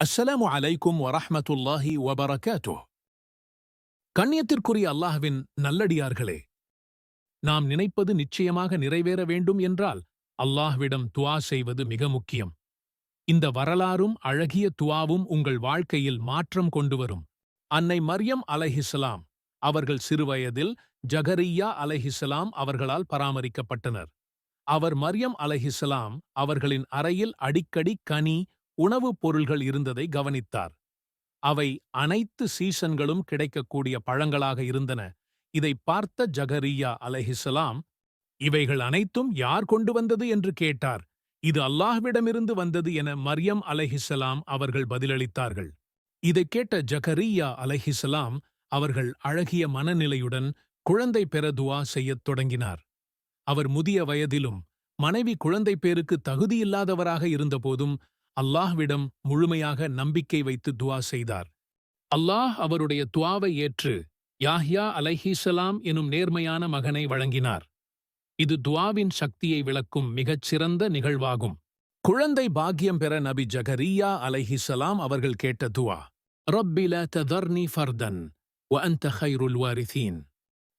அஸ்ஸலாமு அலைக்கும் வரஹமத்துல்லாஹி வபரகாத்துஹ். கண்ணியத்திற்குரிய அல்லாஹ்வின் நல்லடியார்களே நாம் நினைப்பது நிச்சயமாக நிறைவேற வேண்டும் என்றால் அல்லாஹ்விடம் துவா செய்வது மிக முக்கியம். இந்த வரலாறும் அழகிய துவாவும் உங்கள் வாழ்க்கையில் மாற்றம் கொண்டு வரும். அன்னை மர்யம் அலைஹிஸ்ஸலாம் அவர்கள் சிறுவயதில் ஜகரியா அலஹிஸ்லாம் அவர்களால் பராமரிக்கப்பட்டனர். அவர் மர்யம் அலைஹிஸ்ஸலாம் அவர்களின் அறையில் அடிக்கடி கனி உணவுப் பொருள்கள் இருந்ததை கவனித்தார். அவை அனைத்து சீசன்களும் கிடைக்கக்கூடிய பழங்களாக இருந்தன. இதை பார்த்த ஜகரியா அலஹிசலாம் இவைகள் அனைத்தும் யார் கொண்டு வந்தது? என்று கேட்டார். இது அல்லாஹ்விடமிருந்து வந்தது என மரியம் அலஹிசலாம் அவர்கள் பதிலளித்தார்கள். இதைக் கேட்ட ஜகரியா அலஹிசலாம் அவர்கள் அழகிய மனநிலையுடன் குழந்தை பெற துவா செய்யத் தொடங்கினார். அவர் முதிய வயதிலும் மனைவி குழந்தை பேருக்கு தகுதியில்லாதவராக இருந்தபோதும் அல்லாஹ்விடம் முழுமையாக நம்பிக்கை வைத்து துவா செய்தார். அல்லாஹ் அவருடைய துவாவை ஏற்று யாஹ்யா அலைஹிஸ்ஸலாம் எனும் நேர்மையான மகனை வழங்கினார். இது துவாவின் சக்தியை விளக்கும் மிகச் சிறந்த நிகழ்வாகும். குழந்தை பாக்கியம் பெற நபி ஜகரியா அலைஹிஸ்ஸலாம் அவர்கள் கேட்ட துவா ரப்பில ததர்னி ஃபர்தன் வ அந்த கைருல் வாரிதீன்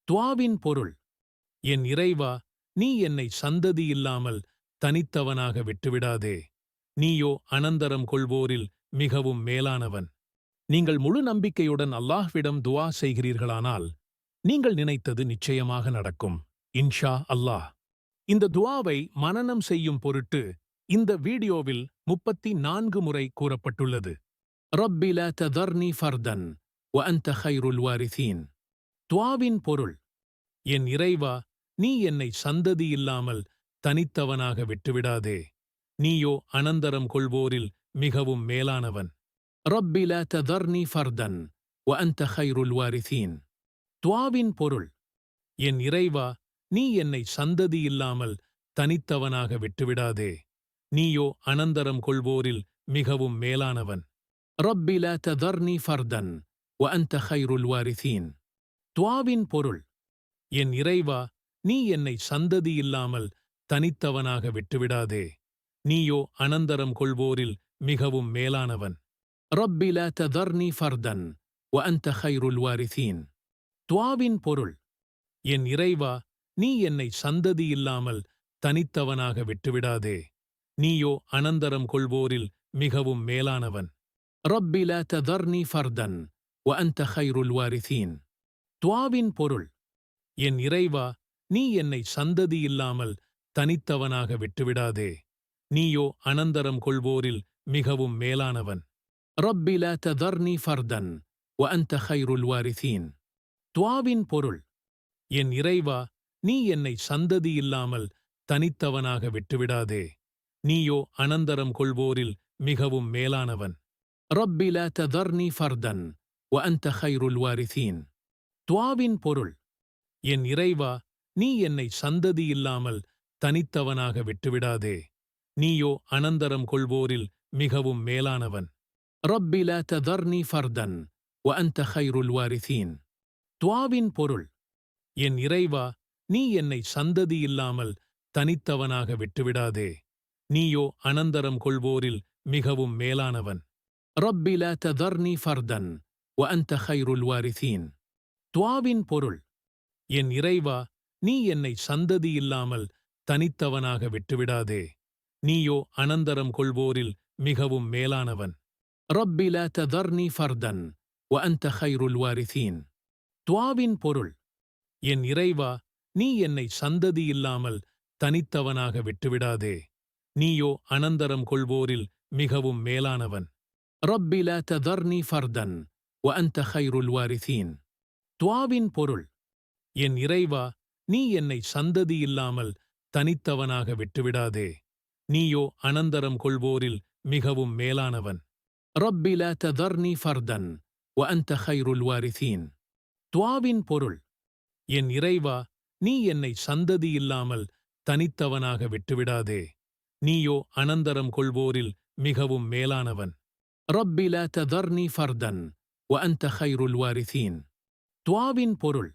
துவாவின் பொருள் என் இறைவா நீ என்னை சந்ததி இல்லாமல் தனித்தவனாக விட்டுவிடாதே. நீயோ அனந்தரம் கொள்வோரில் மிகவும் மேலானவன். நீங்கள் முழு நம்பிக்கையுடன் அல்லாஹ்விடம் துவா செய்கிறீர்களானால் நீங்கள் நினைத்தது நிச்சயமாக நடக்கும். இன்ஷா அல்லாஹ். இந்த துவாவை மனனம் செய்யும் பொருட்டு இந்த வீடியோவில் முப்பத்தி நான்கு முறை கூறப்பட்டுள்ளது. ரப்பி ததர்னி ஃபர்தன் வ அந்த ஹைருல் வாரிதீன் துவாவின் பொருள் என் இறைவா நீ என்னை சந்ததி இல்லாமல் தனித்தவனாக விட்டுவிடாதே. நீயோ அனந்தரம் கொள்வோரில் மிகவும் மேலானவன். ரப்பி ல ததர்னி ஃபர்தன் வ அந்த ஹைருல் வாரிசீன். துவாவின் பொருள் என் இறைவா நீ என்னை சந்ததி இல்லாமல் தனித்தவனாக விட்டுவிடாதே. நீயோ அனந்தரம் கொள்வோரில் மிகவும் மேலானவன். ரப்பி ல ததர்னி ஃபர்தன் வ அந்த ஹைருல் வாரிசீன். துவாவின் பொருள் என் இறைவா நீ என்னை சந்ததி இல்லாமல் தனித்தவனாக விட்டுவிடாதே. நீயோ அனந்தரம் கொள்வோரில் மிகவும் மேலானவன். ரப்பி ததர்னி ஃபர்தன் வ அந்த ஹைருல் வாரிசீன். துவாவின் பொருள் என் இறைவா நீ என்னை சந்ததி இல்லாமல் தனித்தவனாக விட்டுவிடாதே. நீயோ அனந்தரம் கொள்வோரில் மிகவும் மேலானவன். ரப்பி ததர்னி ஃபர்தன் வ அந்த ஹைருல் வாரிசீன். துவாவின் பொருள் என் இறைவா நீ என்னை சந்ததி இல்லாமல் தனித்தவனாக விட்டுவிடாதே. நீயோ அனந்தரம் கொள்வோரில் மிகவும் மேலானவன். ரப்பி ல ததர்னி ஃபர்தன் வ அந்த ஹைருல் வாரிசீன். துவாவின் பொருள் என் இறைவா நீ என்னை சந்ததி இல்லாமல் தனித்தவனாக விட்டுவிடாதே. நீயோ அனந்தரம் கொள்வோரில் மிகவும் மேலானவன். ரப்பி ல ததர்னி ஃபர்தன் வ அந்த ஹைருல் வாரிசீன். துவாவின் பொருள் என் இறைவா நீ என்னை சந்ததி இல்லாமல் தனித்தவனாக விட்டுவிடாதே. நீயோ அனந்தரம் கொள்வோரில் மிகவும் மேலானவன். ரப்பி லா ததர்னி ஃபர்தன் வ அந்த ஹைருல் வாரிசீன். துவாவின் பொருள் என் இறைவா நீ என்னை சந்ததி இல்லாமல் தனித்தவனாக விட்டுவிடாதே. நீயோ அனந்தரம் கொள்வோரில் மிகவும் மேலானவன். ரப்பி ததர்னி ஃபர்தன் வ அந்த ஹைருல் வாரிசீன். துவாவின் பொருள் என் இறைவா நீ என்னை சந்ததி இல்லாமல் தனித்தவனாக விட்டுவிடாதே. நீயோ அனந்தரம் கொள்வோரில் மிகவும் மேலானவன். ரப்பி ல ததர்னி ஃபர்தன் வ அந்த ஹைருல் வாரிசீன். துவாவின் பொருள் என் இறைவா நீ என்னை சந்ததி இல்லாமல் தனித்தவனாக விட்டுவிடாதே. நீயோ அனந்தரம் கொள்வோரில் மிகவும் மேலானவன். ரப்பி ல ததர்னி ஃபர்தன் வ அந்த ஹைருல் வாரிசீன். துவாவின் பொருள் என் இறைவா நீ என்னை சந்ததி இல்லாமல் தனித்தவனாக விட்டுவிடாதே. நீயோ அனந்தரம் கொள்வோரில் மிகவும் மேலானவன். ரப்பி ல ததர்னி ஃபர்தன் வ அந்த ஹைருல் வாரிசீன். துவாவின் பொருள் என் இறைவா நீ என்னை சந்ததி இல்லாமல் தனித்தவனாக விட்டுவிடாதே. நீயோ அனந்தரம் கொள்வோரில் மிகவும் மேலானவன். ரப்பி ல ததர்னி ஃபர்தன் வ அந்த ஹைருல் வாரிசீன். துவாவின் பொருள்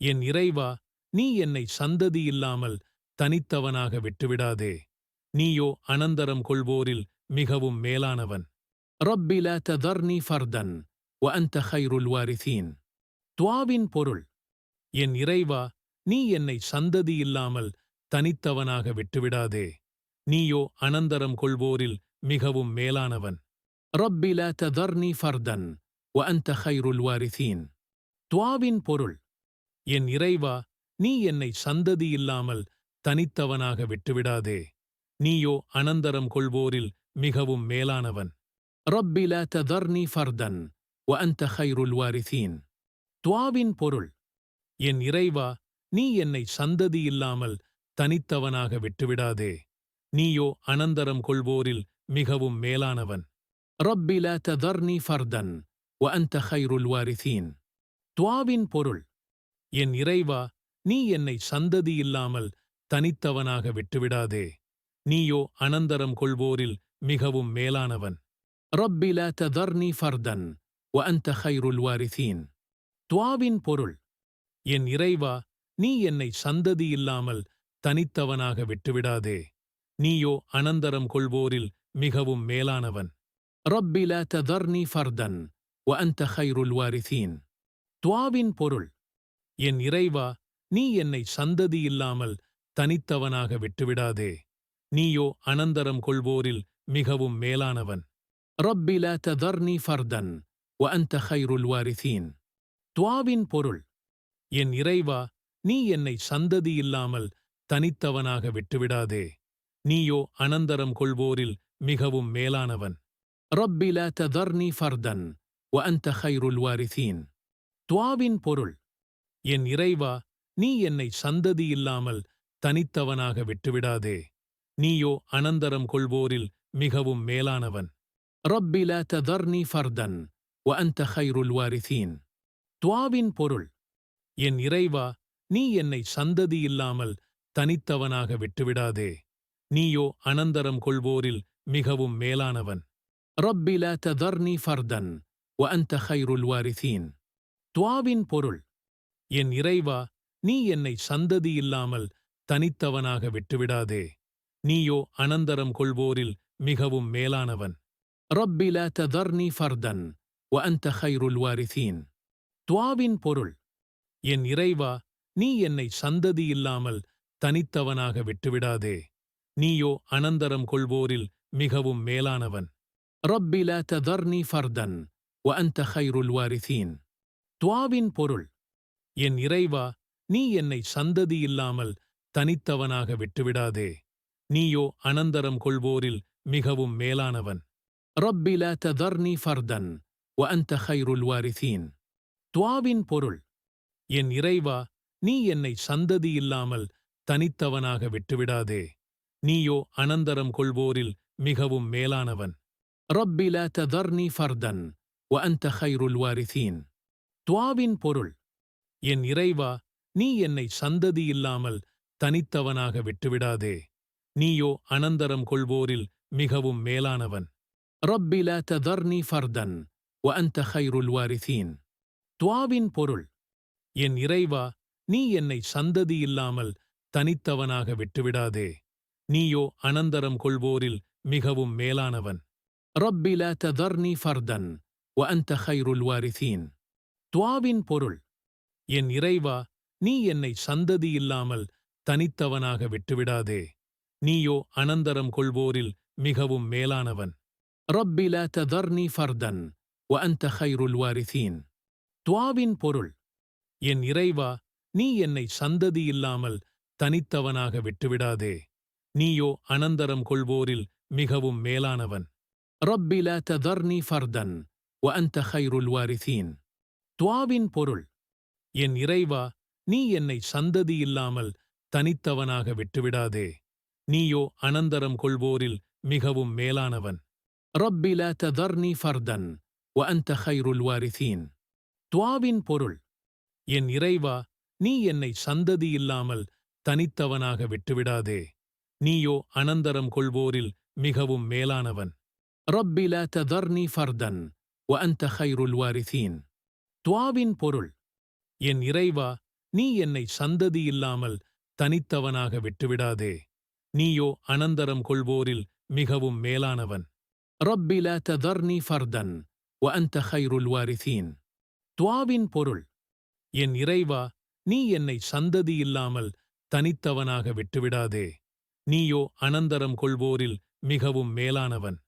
என் இறைவா நீ என்னை சந்ததி இல்லாமல் தனித்தவனாக விட்டுவிடாதே. நீயோ அனந்தரம் கொள்வோரில் மிகவும் மேலானவன். ரப்பி ததர்னி ஃபர்தன் வ அந்த ஹைருல் வாரிசீன். துவாவின் பொருள் என் இறைவா நீ என்னை சந்ததி இல்லாமல் தனித்தவனாக விட்டுவிடாதே. நீயோ அனந்தரம் கொள்வோரில் மிகவும் மேலானவன். ரப்பி ததர்னி ஃபர்தன் வ அந்த ஹைருல் வாரிசீன். துவாவின் பொருள் என் இறைவா நீ என்னை சந்ததி இல்லாமல் தனித்தவனாக விட்டுவிடாதே. நீயோ அனந்தரம் கொள்வோரில் மிகவும் மேலானவன். ரப்பி ல ததர்னி ஃபர்தன் வ அந்த ஹைருல் வாரிசீன். துவாவின் பொருள் என் இறைவா நீ என்னை சந்ததி இல்லாமல் தனித்தவனாக விட்டுவிடாதே. நீயோ அனந்தரம் கொள்வோரில் மிகவும் மேலானவன். ரப்பி ல ததர்னி ஃபர்தன் வ அந்த ஹைருல் வாரிசீன். துவாவின் பொருள் என் இறைவா நீ என்னை சந்ததி இல்லாமல் தனித்தவனாக விட்டுவிடாதே. நீயோ அனந்தரம் கொள்வோரில் மிகவும் மேலானவன். ரப்பி ல தர்னி ஃபர்தன் வ அந்த ஹைருல் வாரிசீன். துவாவின் பொருள் என் இறைவா நீ என்னை சந்ததி இல்லாமல் தனித்தவனாக விட்டுவிடாதே. நீயோ அனந்தரம் கொள்வோரில் மிகவும் மேலானவன். ரப்பி ததர்னி ஃபர்தன் வ அந்த ஹைருல் வாரிசீன். துவாவின் பொருள் என் இறைவா நீ என்னை சந்ததி இல்லாமல் தனித்தவனாக விட்டுவிடாதே. நீயோ அனந்தரம் கொள்வோரில் மிகவும் மேலானவன். ரப்பி ல தர்னி ஃபர்தன் வ அந்த ஹைருல் வாரிசீன். துவாவின் பொருள் என் இறைவா நீ என்னை சந்ததி இல்லாமல் தனித்தவனாக விட்டுவிடாதே. நீயோ அனந்தரம் கொள்வோரில் மிகவும் மேலானவன். ரப்பி ல தர்னி ஃபர்தன் வ அந்த ஹைருல் வாரிசீன். துவாவின் பொருள் என் இறைவா நீ என்னை சந்ததி இல்லாமல் தனித்தவனாக விட்டுவிடாதே. நீயோ அனந்தரம் கொள்வோரில் மிகவும் மேலானவன். ரப்பி ல ததர்னி ஃபர்தன் வ அந்த ஹைருல் வாரிசீன். துவாவின் பொருள் என் இறைவா நீ என்னை சந்ததி இல்லாமல் தனித்தவனாக விட்டுவிடாதே. நீயோ அனந்தரம் கொள்வோரில் மிகவும் மேலானவன். ரப்பி ல ததர்னி ஃபர்தன் வ அந்த ஹைருல் வாரிசீன். துவாவின் பொருள் என் இறைவா நீ என்னை சந்ததி இல்லாமல் தனித்தவனாக விட்டுவிடாதே. நீயோ அனந்தரம் கொள்வோரில் மிகவும் மேலானவன். ரப்பி ததர்னி ஃபர்தன் வ அந்த ஹைருல் வாரிசீன். துவாவின் பொருள் என் இறைவா நீ என்னை சந்ததி இல்லாமல் தனித்தவனாக விட்டுவிடாதே. நீயோ அனந்தரம் கொள்வோரில் மிகவும் மேலானவன். ரப்பி ததர்னி ஃபர்தன் வ அந்த ஹைருல் வாரிசீன். துவாவின் பொருள் என் இறைவா நீ என்னை சந்ததி இல்லாமல் தனித்தவனாக விட்டுவிடாதே. நீயோ அனந்தரம் கொள்வோரில் மிகவும் மேலானவன். ரப்பி ல ததர்னி ஃபர்தன் வ அந்த ஹைருல் வாரிசீன். துவாவின் பொருள் என் இறைவா நீ என்னை சந்ததி இல்லாமல் தனித்தவனாக விட்டுவிடாதே. நீயோ அனந்தரம் கொள்வோரில் மிகவும் மேலானவன். ரப்பி ல ததர்னி ஃபர்தன் வ அந்த ஹைருல் வாரிசீன். துவாவின் பொருள் என் இறைவா நீ என்னை சந்ததி இல்லாமல் தனித்தவனாக விட்டுவிடாதே. நீயோ அனந்தரம் கொள்வோரில் மிகவும் மேலானவன். ரப்பி ல தர்னி ஃபர்தன் வ அந்த ஹைருல் வாரிசீன். துவாவின் பொருள் என் இறைவா நீ என்னை சந்ததி இல்லாமல் தனித்தவனாக விட்டுவிடாதே. நீயோ அனந்தரம் கொள்வோரில் மிகவும் மேலானவன். ரப்பி ததர்னி ஃபர்தன் வ அந்த ஹைருல் வாரிசீன். துவாவின் பொருள் என் இறைவா நீ என்னை சந்ததி இல்லாமல் தனித்தவனாக விட்டுவிடாதே. நீயோ அனந்தரம் கொள்வோரில் மிகவும் மேலானவன். ரப்பி ல தர்னி ஃபர்தன் வ அந்த ஹைருல் வாரிசீன். துவாவின் பொருள் என் இறைவா நீ என்னை சந்ததி இல்லாமல் தனித்தவனாக விட்டுவிடாதே. நீயோ அனந்தரம் கொள்வோரில் மிகவும் மேலானவன். ரப்பி ல தர்னி ஃபர்தன் வ அந்த ஹைருல் வாரிசீன். துவாவின் பொருள் என் இறைவா நீ என்னை சந்ததி இல்லாமல் தனித்தவனாக விட்டுவிடாதே. நீயோ அனந்தரம் கொள்வோரில் மிகவும் மேலானவன். ரப்பி ல ததர்னி ஃபர்தன் வ அந்த ஹைருல் வாரிசீன். துவாவின் பொருள் என் இறைவா நீ என்னை சந்ததி இல்லாமல் தனித்தவனாக விட்டுவிடாதே. நீயோ அனந்தரம் கொள்வோரில் மிகவும் மேலானவன். ரப்பி ல ததர்னி ஃபர்தன் வ அந்த ஹைருல் வாரிசீன். துவாவின் பொருள் என் இறைவா நீ என்னை சந்ததி இல்லாமல் தனித்தவனாக விட்டுவிடாதே. நீயோ அனந்தரம் கொள்வோரில் மிகவும் மேலானவன். ரப்பி ல தர்னி ஃபர்தன் வ அந்த ஹைருல் வாரிசீன். துவாவின் பொருள் என் இறைவா நீ என்னை சந்ததி இல்லாமல் தனித்தவனாக விட்டுவிடாதே. நீயோ அனந்தரம் கொள்வோரில் மிகவும் மேலானவன்.